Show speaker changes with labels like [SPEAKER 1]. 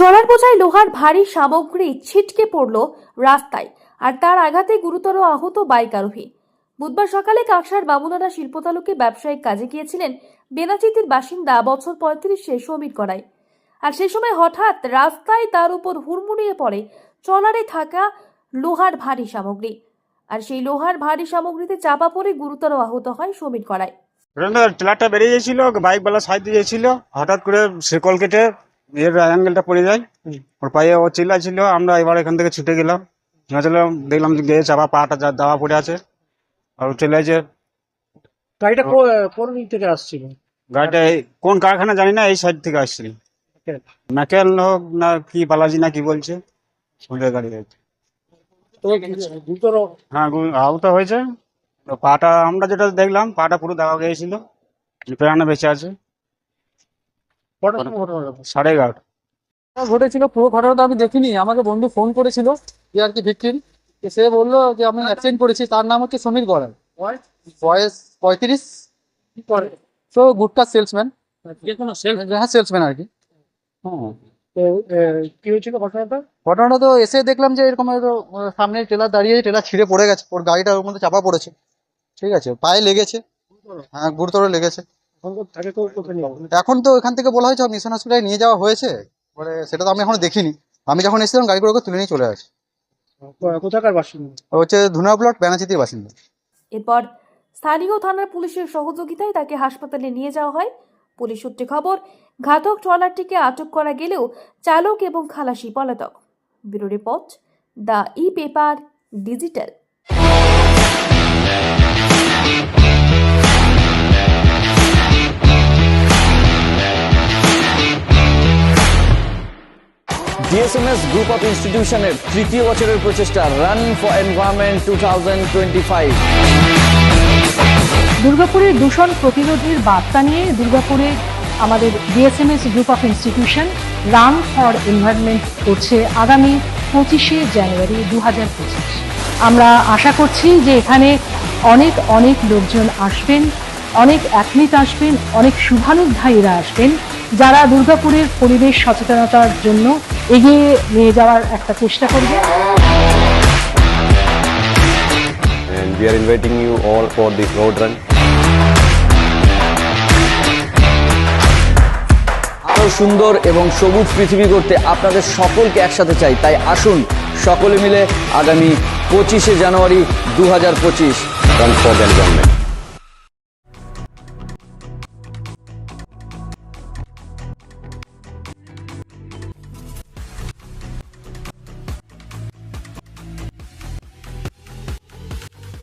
[SPEAKER 1] Trawler বোঝায় লোহার ভারী সামগ্রী ছিটকে পড়ল রাস্তায়, আর তার আঘাতে গুরুতর আহত বাইক আরোহী বুধবার সকালে কাকসার বামুনারা শিল্পতালুকে ব্যবসায়িক কাজে গিয়েছিলেন বেনাচিতির বাসিন্দা বছর পঁয়ত্রিশে সমীর করায় আর সে সময় হঠাৎ রাস্তায় তার উপর হুড়মুড়িয়ে পড়ে ট্রলারে থাকা লোহার ভারী সামগ্রী। আর সেই লোহার ভারী সামগ্রীতে চাপা পড়ে গুরুতর আহত হয় সমীর করায়
[SPEAKER 2] ট্রেলারটা বেরিয়ে গেছিল বাইকওয়ালা সাইড দিয়েছিল হঠাৎ করে শেকল কেটে এর অ্যাঙ্গেলটা পড়ে যায়। ওর পায়ে ও চিল্লাছিল আমরা এবার এখান থেকে ছুটে গেলাম। গেছিলাম দেখলাম যে গিয়ে চাপা পাটা যা দাওয়া পড়ে আছে। আর ও চলে আছে
[SPEAKER 3] গাড়িটা কোন দিক থেকে আসছিল?
[SPEAKER 2] গাড়িটা এই- কোন কারখানা জানি না এই সাইড থেকে আসছিল। ম্যাকেল হোক না কি বালাজি না কি বলছে ওদের গাড়ি হ্যাঁ আহত হয়েছে। পাটা আমরা যেটা দেখলাম পাটা পুরো দেওয়া গিয়েছিল। প্রাণে বেঁচে আছে।
[SPEAKER 3] কটার সময় ঘটনাটা?
[SPEAKER 2] সাড়ে এগারোটা।
[SPEAKER 4] ঘটেছিল পুরো ঘটনাটা আমি দেখিনি। আমাকে বন্ধু ফোন করেছিল যে আর কি ভিকটিম। সে বলল যে আমি অ্যাক্সিডেন্ট করেছি তার নাম হচ্ছে সমীর গড়াল
[SPEAKER 3] বয়স?
[SPEAKER 4] পঁয়ত্রিশ? তো গুটকা সেলসম্যান
[SPEAKER 3] যে
[SPEAKER 4] হ্যাঁ সেলসম্যান আর কি। হ্যাঁ
[SPEAKER 3] তো, কি হয়েছিল ঘটনাটা?
[SPEAKER 4] ঘটনাটা তো এসে দেখলাম যে এরকম সামনে ট্রেলার দাঁড়িয়ে ট্রেলার ছিঁড়ে পড়ে গেছে। ওর গাড়িটা ওর মধ্যে চাপা পড়েছে। ঠিক আছে পায়ে লেগেছে। হ্যাঁ গুরুতর লেগেছে।
[SPEAKER 3] এখন তো?
[SPEAKER 4] এখন থেকে বলা হয়েছে মিশন হসপিটালে নিয়ে যাওয়া হয়েছে পরে সেটা তো আমি এখনও দেখিনি। আমি যখন এসেছিলাম গাড়িগুলোকে তুলে নিয়ে চলে আসি।
[SPEAKER 3] কোথাকার বাসিন্দা?
[SPEAKER 4] হচ্ছে ধুনা ব্লক বাসিন্দা।
[SPEAKER 1] এরপর স্থানীয় থানার পুলিশের সহযোগিতায় তাকে হাসপাতালে নিয়ে যাওয়া হয়। পুলিশ সূত্রে খবর ঘাতক ট্রলারটিকে আটক করা গেলেও চালক এবং খালাসি পলাতক। Bureau report the E paper digital.
[SPEAKER 5] DSMS group of ইনস্টিটিউশনের তৃতীয় বছরের প্রচেষ্টা run for environment two thousand twenty five
[SPEAKER 6] দুর্গাপুরের দূষণ প্রতিরোধের বার্তা নিয়ে দুর্গাপুরে আমাদের DSMS group of institution run for environment করছে আগামী পঁচিশে জানুয়ারি দু হাজার পঁচিশ। আমরা আশা করছি যে এখানে অনেক অনেক লোকজন আসবেন। অনেক অ্যাথলিট আসবেন অনেক শুভানুধ্যায়ীরা আসবেন যারা দুর্গাপুরের পরিবেশ সচেতনতার জন্য এগিয়ে নিয়ে যাওয়ার একটা চেষ্টা করবে
[SPEAKER 7] and we are inviting you all for this road run.
[SPEAKER 5] আরও সুন্দর এবং সবুজ পৃথিবী করতে আপনাদের সকলকে একসাথে চাই তাই আসুন সকলে মিলে আগামী পঁচিশে জানুয়ারি দু হাজার পঁচিশ
[SPEAKER 7] the environment.